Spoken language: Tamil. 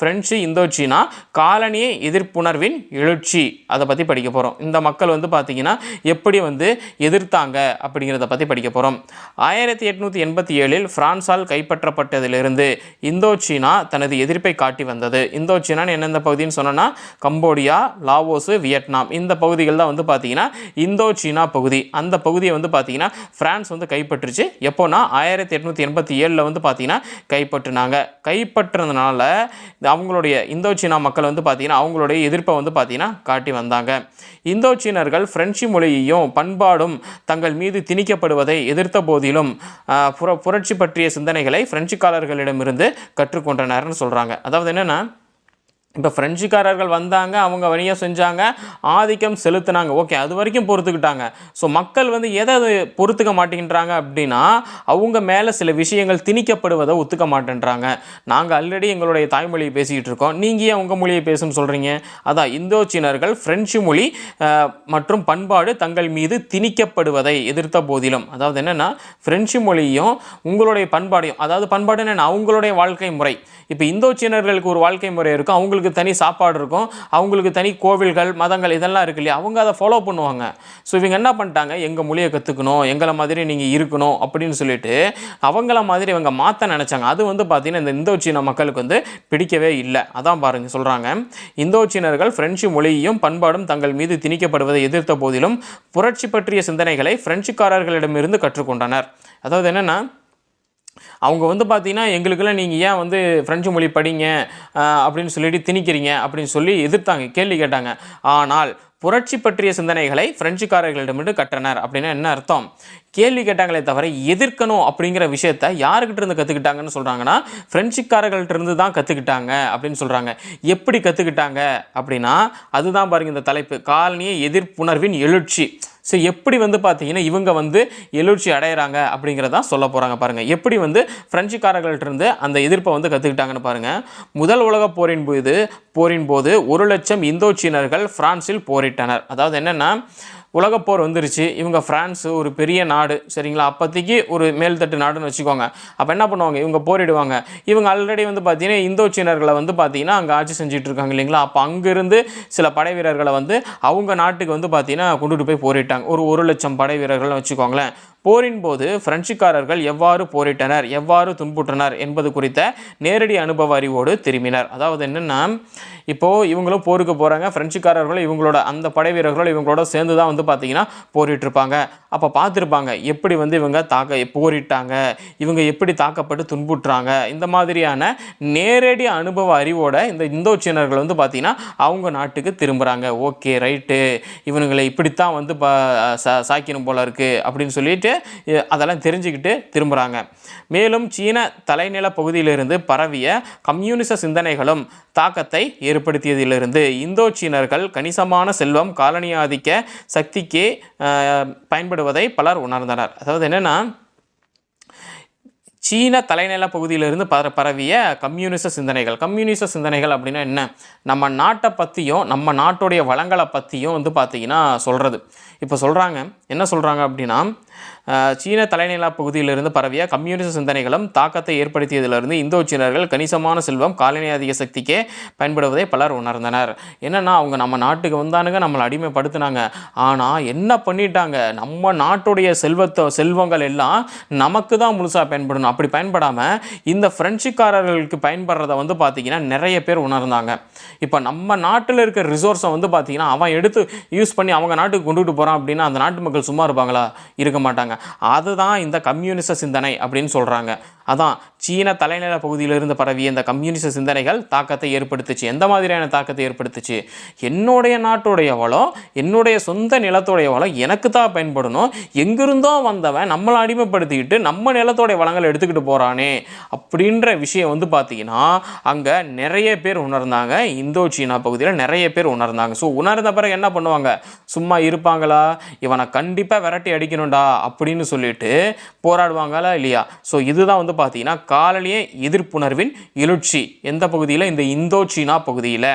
பிரெஞ்சு இந்தோச்சீனா காலனிய எதிர்ப்புணர்வின் எழுச்சி. அதை பற்றி படிக்க போகிறோம் இந்த மக்கள் வந்து பார்த்திங்கன்னா எப்படி வந்து எதிர்த்தாங்க அப்படிங்கிறத பற்றி படிக்க போகிறோம் ஆயிரத்தி எட்நூற்றி எண்பத்தி ஏழில் ஃப்ரான்ஸால் கைப்பற்றப்பட்டதிலிருந்து இந்தோச்சீனா தனது எதிர்ப்பை காட்டி வந்தது. இந்தோச்சீனான்னு எந்தெந்த பகுதின்னு சொன்னோன்னா கம்போடியா லாவோஸு வியட்நாம். இந்த பகுதிகள் தான் வந்து பார்த்திங்கன்னா இந்தோச்சீனா பகுதி. அந்த பகுதியை வந்து பார்த்திங்கன்னா ஃப்ரான்ஸ் வந்து கைப்பற்றுச்சு. எப்போனா ஆயிரத்தி எட்நூற்றி எண்பத்தி ஏழில் வந்து பார்த்திங்கன்னா கைப்பற்றினாங்க. கைப்பற்றினதுனால அவங்களுடைய இந்தோச்சீனா மக்கள் வந்து பார்த்திங்கன்னா அவங்களுடைய எதிர்ப்பை வந்து பார்த்திங்கன்னா காட்டி வந்தாங்க. இந்தோச்சீனர்கள் பிரெஞ்சு மொழியையும் பண்பாடும் தங்கள் மீது திணிக்கப்படுவதை எதிர்த்த போதிலும் புர புரட்சி பற்றிய சிந்தனைகளை பிரெஞ்சுக்காரர்களிடமிருந்து கற்றுக்கொண்டனர்னு சொல்கிறாங்க அதாவது என்னென்னா இப்போ பிரெஞ்சுக்காரர்கள் வந்தாங்க அவங்க வணிகம் செஞ்சாங்க ஆதிக்கம் செலுத்தினாங்க. ஓகே அது வரைக்கும் பொறுத்துக்கிட்டாங்க. ஸோ மக்கள் வந்து எதை அது பொறுத்துக்க மாட்டேங்கிறாங்க அப்படின்னா அவங்க மேலே சில விஷயங்கள் திணிக்கப்படுவதை ஒத்துக்க மாட்டேன்றாங்க. நாங்கள் ஆல்ரெடி எங்களுடைய தாய்மொழியை பேசிக்கிட்டு இருக்கோம். நீங்கள் ஏன் உங்கள் மொழியை பேசுன்னு சொல்கிறீங்க அதான் இந்தோச்சீனர்கள் ஃப்ரெஞ்சு மொழி மற்றும் பண்பாடு தங்கள் மீது திணிக்கப்படுவதை எதிர்த்த போதிலும். அதாவது என்னென்னா ஃப்ரெஞ்சு மொழியும் உங்களுடைய பண்பாடையும் அதாவது பண்பாடு என்ன அவங்களுடைய வாழ்க்கை முறை. இப்போ இந்தோச்சீனர்களுக்கு ஒரு வாழ்க்கை முறை இருக்கும். அவங்களுக்கு தனி சாப்பாடு இருக்கும். அவங்களுக்கு தனி கோவில்கள் மதங்கள் இதெல்லாம் இருக்கு இல்லையா? அவங்க அதை ஃபாலோ பண்ணுவாங்க. ஸோ இவங்க என்ன பண்ணிட்டாங்க? எங்கள் மொழியை கற்றுக்கணும் எங்களை மாதிரி நீங்கள் இருக்கணும் அப்படின்னு சொல்லிட்டு அவங்கள மாதிரி இவங்க மாற்ற நினச்சாங்க. அது வந்து பார்த்தீங்கன்னா இந்த இந்தோச்சீன மக்களுக்கு வந்து பிடிக்கவே இல்லை. அதான் பாருங்கள் சொல்கிறாங்க இந்தோச்சீனர்கள் பிரெஞ்சு மொழியையும் பண்பாடும் தங்கள் மீது திணிக்கப்படுவதை எதிர்த்த போதிலும் புரட்சி பற்றிய சிந்தனைகளை பிரெஞ்சுக்காரர்களிடமிருந்து கற்றுக்கொண்டனர். அதாவது என்னென்னா அவங்க வந்து பார்த்தீங்கன்னா எங்களுக்கெல்லாம் நீங்கள் ஏன் வந்து ஃப்ரெஞ்சு மொழி படிங்க அப்படின்னு சொல்லிட்டு திணிக்கிறீங்க அப்படின்னு சொல்லி எதிர்த்தாங்க கேள்வி கேட்டாங்க. ஆனால் புரட்சி பற்றிய சிந்தனைகளை பிரெஞ்சுக்காரர்களிடமிருந்து கற்றனர் அப்படின்னா என்ன அர்த்தம்? கேள்வி கேட்டாங்களே தவிர எதிர்க்கணும் அப்படிங்கிற விஷயத்த யாருக்கிட்ட இருந்து கற்றுக்கிட்டாங்கன்னு சொல்கிறாங்கன்னா பிரெஞ்சுக்காரர்கள்ட்ட இருந்து தான் கற்றுக்கிட்டாங்க அப்படின்னு சொல்கிறாங்க எப்படி கற்றுக்கிட்டாங்க அப்படின்னா அதுதான் பாருங்க இந்த தலைப்பு. காலனிய எதிர்ப்புணர்வின் எழுச்சி. ஸோ எப்படி வந்து பார்த்தீங்கன்னா இவங்க வந்து எழுச்சி அடையிறாங்க அப்படிங்கிறதான் சொல்ல போகிறாங்க பாருங்கள் எப்படி வந்து பிரெஞ்சுக்காரர்கள்ட்ட இருந்து அந்த எதிர்ப்பை வந்து கற்றுக்கிட்டாங்கன்னு பாருங்கள் முதல் உலகப் போரின் போது போரின் போது ஒரு லட்சம் இந்தோச்சீனர்கள் பிரான்சில் போரிட்டனர். அதாவது என்னென்னா உலகப்போர் வந்துருச்சு. இவங்க ஃப்ரான்ஸு ஒரு பெரிய நாடு சரிங்களா? அப்போதைக்கு ஒரு மேல்தட்டு நாடுன்னு வச்சுக்கோங்க. அப்போ என்ன பண்ணுவாங்க? இவங்க போரிடுவாங்க. இவங்க ஆல்ரெடி வந்து பார்த்தீங்கன்னா இந்தோச்சீனர்களை வந்து பார்த்தீங்கன்னா அங்கே ஆட்சி செஞ்சுட்டு இருக்காங்க இல்லைங்களா? அப்போ அங்கேருந்து சில படை வீரர்களை வந்து அவங்க நாட்டுக்கு வந்து பார்த்தீங்கன்னா கொண்டுட்டு போய் போரிட்டாங்க. ஒரு ஒரு லட்சம் படை வீரர்கள்னு வச்சுக்கோங்களேன். போரின் போது பிரெஞ்சுக்காரர்கள் எவ்வாறு போரிட்டனர் எவ்வாறு துன்புற்றனர் என்பது குறித்த நேரடி அனுபவ அறிவோடு திரும்பினர். அதாவது என்னென்னா இப்போது இவங்களும் போருக்கு போகிறாங்க பிரெஞ்சுக்காரர்களும் இவங்களோட அந்த படை வீரர்களும் இவங்களோட சேர்ந்து தான் வந்து பார்த்தீங்கன்னா போரிட்டிருப்பாங்க. அப்போ பார்த்துருப்பாங்க எப்படி வந்து இவங்க தாக்க போரிட்டாங்க இவங்க எப்படி தாக்கப்பட்டு துன்புற்றாங்க. இந்த மாதிரியான நேரடி அனுபவ அறிவோட இந்த இந்தோச்சீனர்கள் வந்து பார்த்தீங்கன்னா அவங்க நாட்டுக்கு திரும்புகிறாங்க ஓகே ரைட்டு. இவனுங்களை இப்படித்தான் வந்து ப சா சாக்கினும் போல இருக்குது அப்படின்னு சொல்லிட்டு அதெல்லாம் தெரிஞ்சுக்கிட்டு திரும்புகிறாங்க மேலும் சீன தலைநில பகுதியிலிருந்து பரவிய கம்யூனிச சிந்தனைகளும் தாக்கத்தை ஏற்படுத்தியதிலிருந்து இந்தோ சீனர்கள் கணிசமான செல்வம் காலனியாதிக்க சக்திக்கே சக்திக்கு பயன்படுவதை பலர் உணர்ந்தனர். அதாவது என்னென்னா சீன தலைநில பகுதியிலிருந்து பர பரவிய கம்யூனிச சிந்தனைகள். கம்யூனிச சிந்தனைகள் அப்படின்னா என்ன? நம்ம நாட்டை பற்றியும் நம்ம நாட்டுடைய வளங்களை பற்றியும் வந்து பார்த்திங்கன்னா சொல்கிறது இப்போ சொல்கிறாங்க என்ன சொல்கிறாங்க அப்படின்னா சீன தலைநிலா பகுதியிலிருந்து பரவிய கம்யூனிச சிந்தனைகளும் தாக்கத்தை ஏற்படுத்தியதிலிருந்து இந்தோ சீனர்கள் கணிசமான செல்வம் காலனியாதிக சக்திக்கே பயன்படுவதை பலர் உணர்ந்தனர். என்னென்னா அவங்க நம்ம நாட்டுக்கு வந்தானுங்க நம்மளை அடிமைப்படுத்தினாங்க. ஆனால் என்ன பண்ணிட்டாங்க? நம்ம நாட்டுடைய செல்வத்தை செல்வங்கள் எல்லாம் நமக்கு தான் முழுசாக பயன்படணும். அப்படி பயன்படாமல் இந்த பிரெஞ்சுக்காரர்களுக்கு பயன்படுறத வந்து பார்த்திங்கன்னா நிறைய பேர் உணர்ந்தாங்க. இப்போ நம்ம நாட்டில் இருக்க ரிசோர்ஸை வந்து பார்த்திங்கன்னா அவன் எடுத்து யூஸ் பண்ணி அவங்க நாட்டுக்கு கொண்டுட்டு போகிறான் அப்படின்னா அந்த நாட்டு மக்கள் சும்மா இருப்பாங்களா? இருக்க மாட்டாங்க. அதுதான் இந்த கம்யூனிச சிந்தனை அப்படின்னு சொல்கிறாங்க அதான் சீன தலைநில பகுதியிலிருந்து பரவிய இந்த கம்யூனிச சிந்தனைகள் தாக்கத்தை ஏற்படுத்துச்சு. எந்த மாதிரியான தாக்கத்தை ஏற்படுத்துச்சு? என்னுடைய நாட்டுடைய வளம் என்னுடைய சொந்த நிலத்துடைய வளம் எனக்கு தான் பயன்படணும். எங்கிருந்தோ வந்தவன் நம்மளை அடிமைப்படுத்திக்கிட்டு நம்ம நிலத்தோடைய வளங்களை எடுத்துக்கிட்டு போகிறானே அப்படின்ற விஷயம் வந்து பார்த்தீங்கன்னா அங்கே நிறைய பேர் உணர்ந்தாங்க. இந்தோ சீனா பகுதியில் நிறைய பேர் உணர்ந்தாங்க. ஸோ உணர்ந்த பிறகு என்ன பண்ணுவாங்க? சும்மா இருப்பாங்களா? இவனை கண் கண்டிப்பாக விரட்டி அடிக்கணும்டா அப்படின்னு சொல்லிட்டு போராடுவாங்களா இல்லையா? ஸோ இதுதான் வந்து பார்த்தீங்கன்னா காலனிய எதிர்ப்புணர்வின் எழுச்சி. எந்த பகுதியில்? இந்த இந்தோ சீனா பகுதியில்.